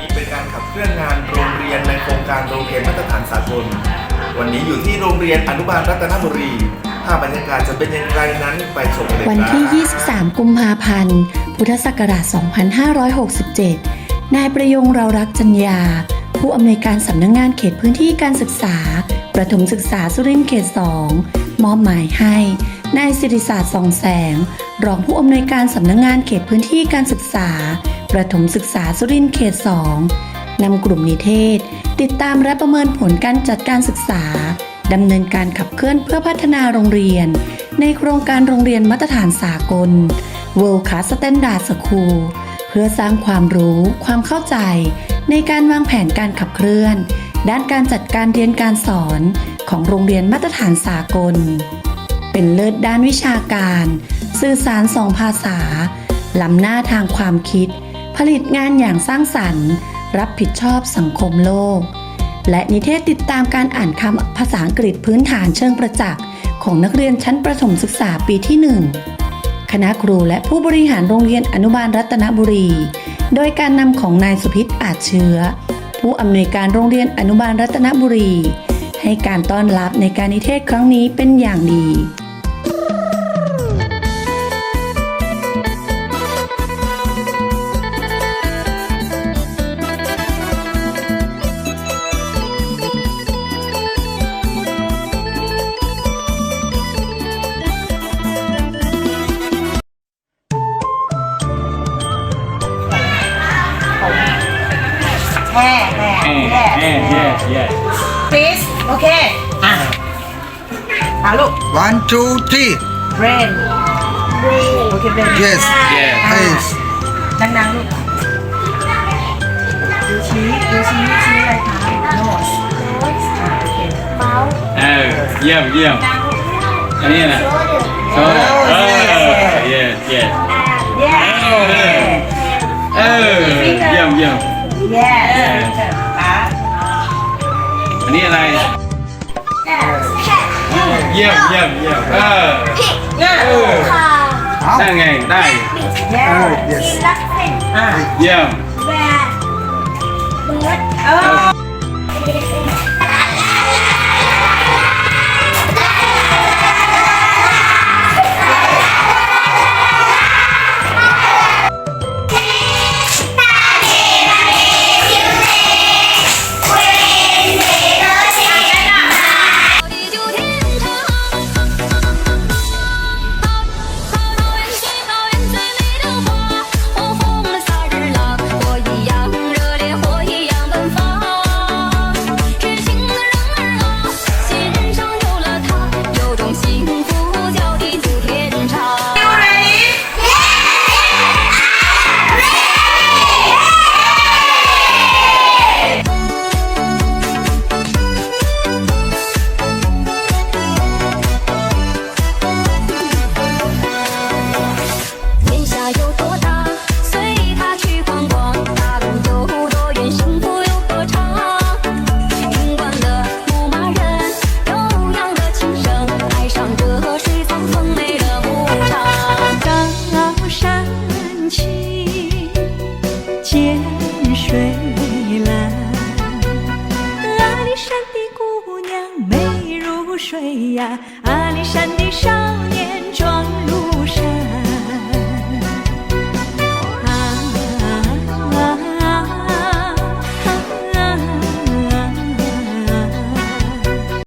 นี่เป็นการขับเคลื่อนงานโรงเรียนในโครงการโรงเรียนมาตรฐานสากล วันนี้อยู่ที่โรงเรียนอนุบาลรัตนบุรีภาพบรรยากาศจะเป็นอย่างไรนั้นไปชมกันเลยครับวันที่ 23 กุมภาพันธ์ พุทธศักราช 2567 นายประยงเรารักจัญญา ผู้อำนวยการสำนักงงานเขตพื้นที่การศึกษา ประถมศึกษาสุรินทร์เขต 2 มอบหมายให้ นายสิริศาสตร์สองแสง รองผู้อำนวยการสำนักงงานเขตพื้นที่การศึกษา ประถมศึกษาสุรินทร์เขต 2 นำกลุ่มนิเทศ ติดตามและประเมินผลการจัดการศึกษา ดำเนินการขับเคลื่อนเพื่อพัฒนาโรงเรียน ในโครงการโรงเรียนมาตรฐานสากล World Class Standard School เพื่อสร้างความรู้ ความเข้าใจ ในการวางแผนการขับเคลื่อน ด้านการจัดการเรียนการสอนของโรงเรียนมาตรฐานสากล เป็นเลิศด้านวิชาการ สื่อสารสองภาษาล้ำหน้าทางความคิด ผลิตงานอย่างสร้างสรรค์ รับผิดชอบสังคมโลก และนิเทศติดตามการอ่านคำภาษาอังกฤษพื้นฐานเชิงประจักษ์ของนักเรียนชั้นประถมศึกษาปีที่ 1 คณะครูและผู้บริหารโรงเรียนอนุบาลรัตนบุรี โดยการนำของนายสุพิษอาจเชื้อ ผู้อำนวยการโรงเรียนอนุบาลรัตนบุรี ให้การต้อนรับในการนิเทศครั้งนี้เป็นอย่างดี แห่แห่ Yeah, yeah, yeah, yeah. please โอเค อะเอาลูก One, two, three. brain โอเค brain Yes. Yeah. Yes. ดังๆลูกดูชี้ดูชี้ชี้อะไรคะ nose อะโอเคเออเยี่ยมเยี่ยมอันนี้นะโชว์เออ yes yes เย้เออเยี่ยมเยี่ยม อันนี้อะไร เยี่ยมเยี่ยมเยี่ยมเออง่าเออได้ไงได้เย้ Oh, yes. อะเยี่ยม เออ 水呀阿里山的少年壮如山。